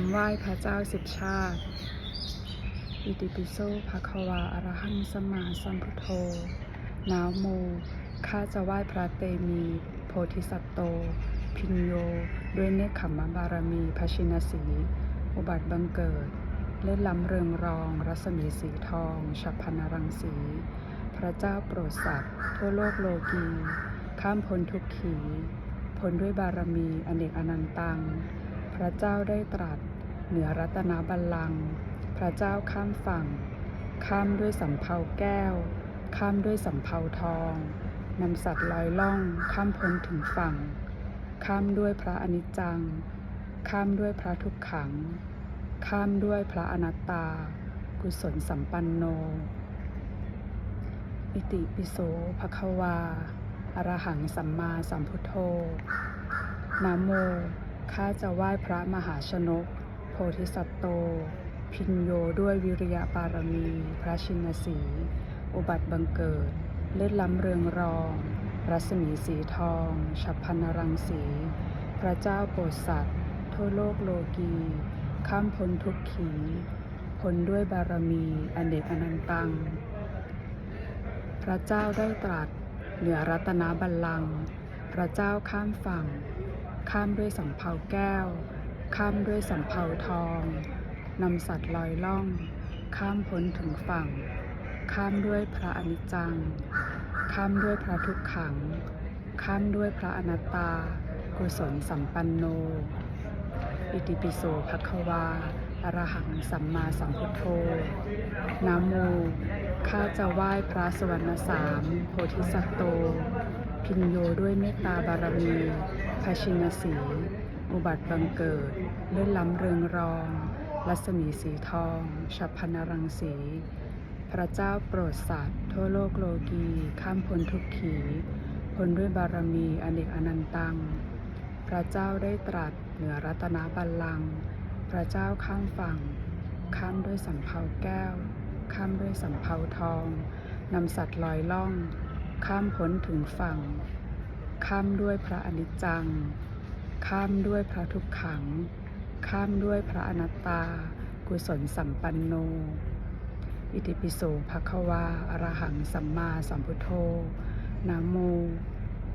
ำไหว้พระเจ้าสิบชาติ อิติปิโสภะคะวาอรหังสัมมาสัมพุทโธนาโม ข้าจะไหว้พระเตมี โพธิสัตว์โต พิญโย ด้วยเนคขมมบารมีพระชินสี อุบัติบังเกิด เล่นล้ำเรืองรอง รัศมีสีทอง ฉับพนรังสี พระเจ้าโปรดสัตว์ทั่วโลกโลกี ข้ามพ้นทุกขี พ้นด้วยบารมีอเนกอนันตัง พระเจ้าได้ตรัส เหนือรัตนบัลลังก์พระเจ้าข้ามฝั่ง ข้ามด้วยสำเภาแก้ว ข้ามด้วยสำเภาทองนำสัตว์ลอยล่อง ข้ามพ้นถึงฝั่ง ข้ามด้วยพระอนิจจัง ข้ามด้วยพระทุกขัง ข้ามด้วยพระอนัตตา กุศลสัมปันโน อิติปิโสภะควา อรหังสัมมาสัมพุทโธนะโม ข้าจะไหว้พระมหาชนก พธิสัตโต พิญโยด้วยวิริยะบารมี พระชินสีอุบัติบังเกิด เลือดล้ำเรืองรอง รัศมีสีทอง ฉับพันรังสี พระเจ้าโปรดสัตว์ทั่วโลกโลกี ข้ามพ้นทุกขีพ้นด้วยบารมีอนเนกอนันตัง พระเจ้าได้ตรัส เหนือรัตนบัลลังก์พระเจ้าข้ามฝั่ง ข้ามด้วยสำเภาแก้ว ข้ามด้วยสำเภาทองนำสัตว์ลอยล่อง ข้ามพ้นถึงฝั่ง ข้ามด้วยพระอนิจจัง ข้ามด้วยพระทุกขัง ข้ามด้วยพระอนัตตา กุศลสัมปันโน อิติปิโสภควาอรหังสัมมาสัมพุทโธนะโมข้าจะไหว้พระสวรรณสามโพธิสัตโต พิญโยด้วยเมตตาบารมีพระชินสี อุบัติบังเกิด เลื่อนล้ำเรืองรอง รัศมีสีทอง ฉับพนรังสี พระเจ้าโปรดสัตว์ ทั่วโลกโลกี ข้ามพ้นทุกขี พ้นด้วยบารมีอเนกอนันตัง พระเจ้าได้ตรัสเหนือรัตนบัลลังก์พระเจ้าข้ามฝั่ง ข้ามด้วยสำเภาแก้ว ข้ามด้วยสำเภาทอง นำสัตว์ลอยล่อง ข้ามพ้นถึงฝั่ง ข้ามด้วยพระอนิจจัง ข้ามด้วยพระทุกขัง ข้ามด้วยพระอนัตตา กุศลสัมปันโน อิติปิโสภะควาอรหังสัมมาสัมพุทโธนะโม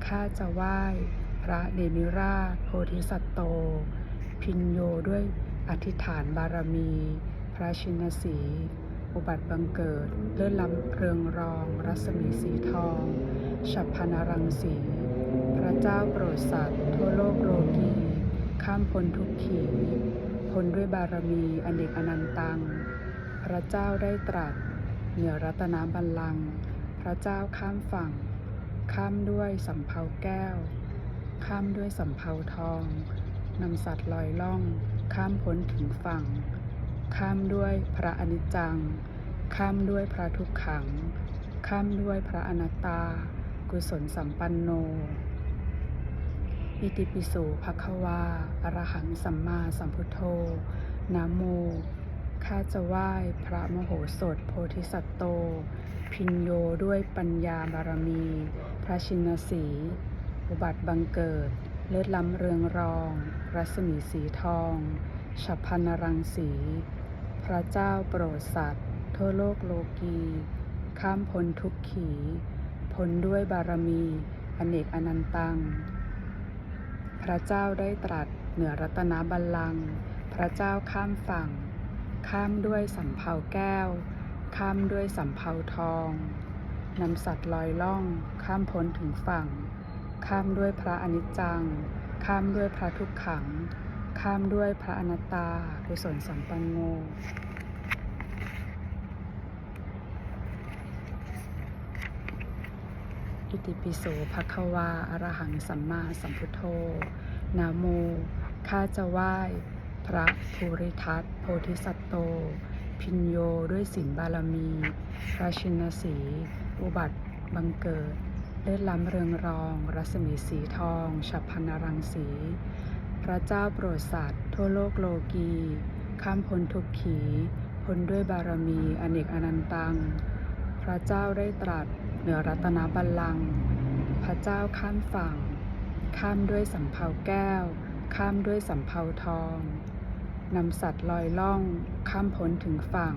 ข้าจะไหว้พระเนมิราชโพธิสัตว์โต พิญโยด้วยอธิษฐานบารมี พระชินสี อุบัติบังเกิดเลื่อนลำเรืองรอง รัศมีสีทอง ฉับพนรังสี เจ้าโปรดสัตว์ทั่วโลกโลกีข้ามพ้นทุกขีพ้นด้วยบารมีอเนกอนันตัง พระเจ้าได้ตรัส เหนือรัตนบัลลังก์พระเจ้าข้ามฝั่ง ข้ามด้วยสำเภาแก้ว ข้ามด้วยสำเภาทองนำสัตว์ลอยล่อง ข้ามพ้นถึงฝั่ง ข้ามด้วยพระอนิจจัง ข้ามด้วยพระทุกขัง ข้ามด้วยพระอนัตตา กุศลสัมปันโน อิติปิโสภะคะวาอรหังสัมมาสัมพุทโธนะโม ข้าจะไหว้พระมโหสถโพธิสัตโต พิญโยด้วยปัญญาบารมี พระชินสี อุบัติบังเกิด เลือดล้ำเรืองรอง รัศมีสีทอง ฉับพนรังสี พระเจ้าโปรดสัตว์ทั่วโลกโลกี ข้ามพ้นทุกขี พ้นด้วยบารมี อเนกอนันตัง พระเจ้าได้ตรัสเหนือรัตนบัลลังก์พระเจ้าข้ามฝั่ง ข้ามด้วยสำเภาแก้ว ข้ามด้วยสำเภาทองนำสัตว์ลอยล่อง ข้ามพ้นถึงฝั่ง ข้ามด้วยพระอนิจจัง ข้ามด้วยพระทุกขัง ข้ามด้วยพระอนัตตากุศลสัมปันโน อิติปิโสภควาอรหังสัมมาสัมพุทโธนะโม ข้าจะไหว้ พระภูริทัตโพธิสัตโต พิญโยด้วยศีลบารมีพระชินสี อุบัติบังเกิด เลื่อดล้ำเรืองรอง รัศมีสีทอง ฉับพันรังสี พระเจ้าโปรดสัตว์ ทั่วโลกโลกี ข้ามพ้นทุกขี พ้นด้วยบารมีอเนกอนันตัง พระเจ้าได้ตรัส เหนือรัตนบัลลังก์พระเจ้าข้ามฝั่ง ข้ามด้วยสำเภาแก้ว ข้ามด้วยสำเภาทองนำสัตว์ลอยล่อง ข้ามพ้นถึงฝั่ง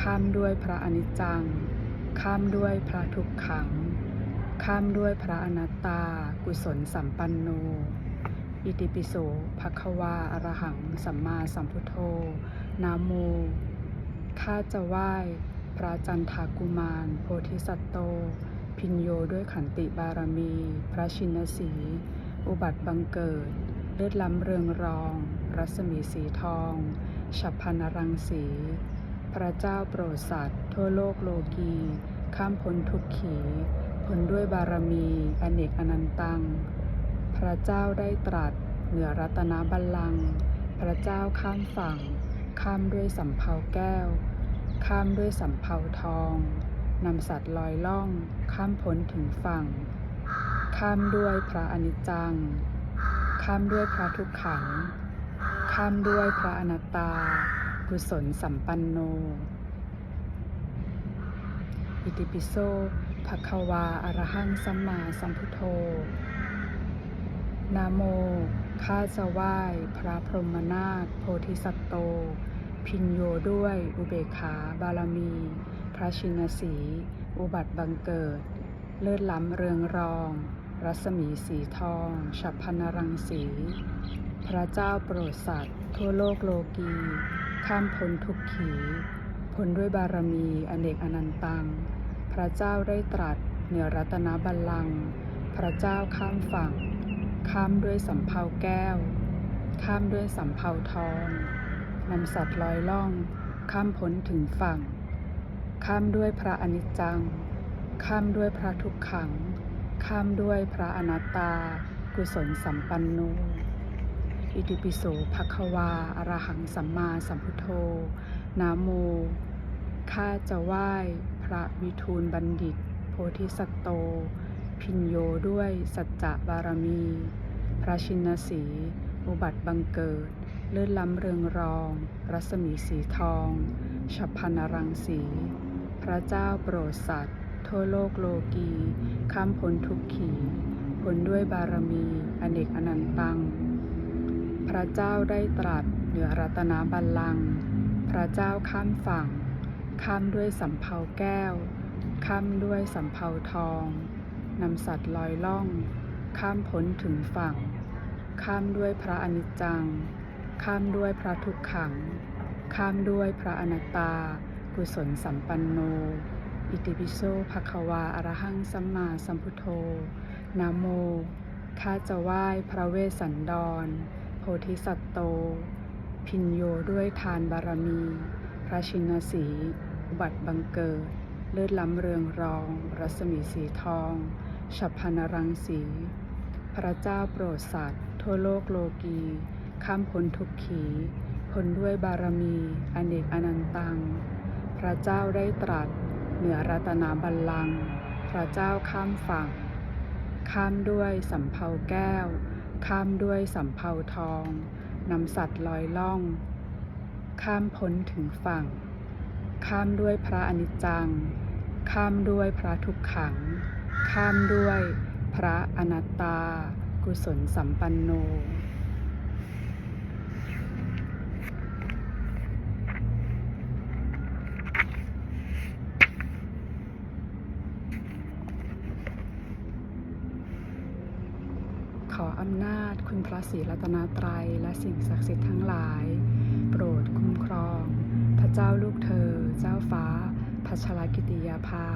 ข้ามด้วยพระอนิจจัง ข้ามด้วยพระทุกขัง ข้ามด้วยพระอนัตตา กุศลสัมปันโน อิติปิโสภะควาอรหัง สัมมาสัมพุทโธนะโมข้าจะไหว้ พระจันทากุมาร โพธิสัตโต พินโยด้วยขันติบารมี พระชินสี อุบัติบังเกิด เลือดล้ำเรืองรอง รัศมีสีทอง ฉับพันรังสี พระเจ้าโปรดสัตว์ทั่วโลกโลกี ข้ามพ้นทุกขีพ้นด้วยบารมีอเนกอนันตัง พระเจ้าได้ตรัส เหนือรัตนบัลลังก์พระเจ้าข้ามฝั่ง ข้ามด้วยสำเภาแก้ว ข้ามด้วยสำเภาทองนำสัตว์ลอยล่อง ข้ามพ้นถึงฝั่ง ข้ามด้วยพระอนิจจัง ข้ามด้วยพระทุกขัง ข้ามด้วยพระอนัตตากุศลสัมปันโน อิติปิโสภะคะวาอรหังสัมมาสัมพุทโธนะโมข้าจะไหว้พระพรหมนาถโพธิสัตโต พินโยด้วยอุเบกขา บารมี พระชินสี อุบัติบังเกิด เลิศล้ำเรืองรอง รัศมีสีทอง ฉับพนรังสี พระเจ้าโปรดสัตว์ ทั่วโลกโลกี ข้ามพ้นทุกขีพ้นด้วยบารมีอเนกอนันตัง พระเจ้าได้ตรัสเหนือรัตนบัลลังก์พระเจ้าข้ามฝั่ง ข้ามด้วยสำเภาแก้ว ข้ามด้วยสำเภาทอง นำสัตว์ลอยล่อง ข้ามพ้นถึงฝั่ง ข้ามด้วยพระอนิจจัง ข้ามด้วยพระทุกขัง ข้ามด้วยพระอนัตตา กุศลสัมปันโนอิติปิโสภคะวาอรหังสัมมาสัมพุทโธนะโม ข้าจะไหว้พระวิทูลบัณฑิต โพธิสัตโต พินโยด้วยสัจจะบารมี พระชินสี อุบัติบังเกิด เลื่อนล้ำเรืองรอง รัศมีสีทองฉับพนรังสี พระเจ้าโปรดสัตว์ ทั่วโลกโลกีข้ามพ้นทุกขีพ้นด้วยบารมีอเนกอนันตัง พระเจ้าได้ตรัสเหนือรัตนบัลลังก์พระเจ้าข้ามฝั่ง ข้ามด้วยสำเภาแก้ว ข้ามด้วยสำเภาทองนำสัตว์ลอยล่อง ข้ามพ้นถึงฝั่ง ข้ามด้วยพระอนิจจัง ข้ามด้วยพระทุกขัง ข้ามด้วยพระอนัตตา กุศลสัมปันโน อิติปิโสภะคะวาอรหังสัมมาสัมพุทโธนะโม ข้าจะไหว้พระเวสสันดร โพธิสัตโต พินโยด้วยทานบารมี พระชินสีอุบัติบังเกิด เลือดล้ำเรืองรอง รัศมีสีทอง ฉับพนรังสี พระเจ้าโปรดสัตว ทั่วโลกโลกี ข้ามพ้นทุกขีพ้นด้วยบารมี อเนกอนันตัง พระเจ้าได้ตรัส เหนือรัตนาบัลลังก์พระเจ้าข้ามฝั่ง ข้ามด้วยสำเภาแก้ว ข้ามด้วยสำเภาทองนำสัตว์ลอยล่อง ข้ามพ้นถึงฝั่ง ข้ามด้วยพระอนิจจัง ข้ามด้วยพระทุกขัง ข้ามด้วยพระอนัตตา กุศลสัมปันโน ขออำนาจคุณพระศรีรัตนตรัยและสิ่งศักดิ์สิทธิ์ทั้งหลาย โปรดคุ้มครอง พระเจ้าลูกเธอ เจ้าฟ้าพัชรกิติยาภา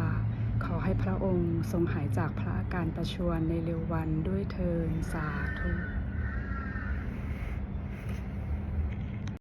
ขอให้พระองค์ทรงหายจากพระอาการประชวนในเร็ววันด้วยเทินสาธุ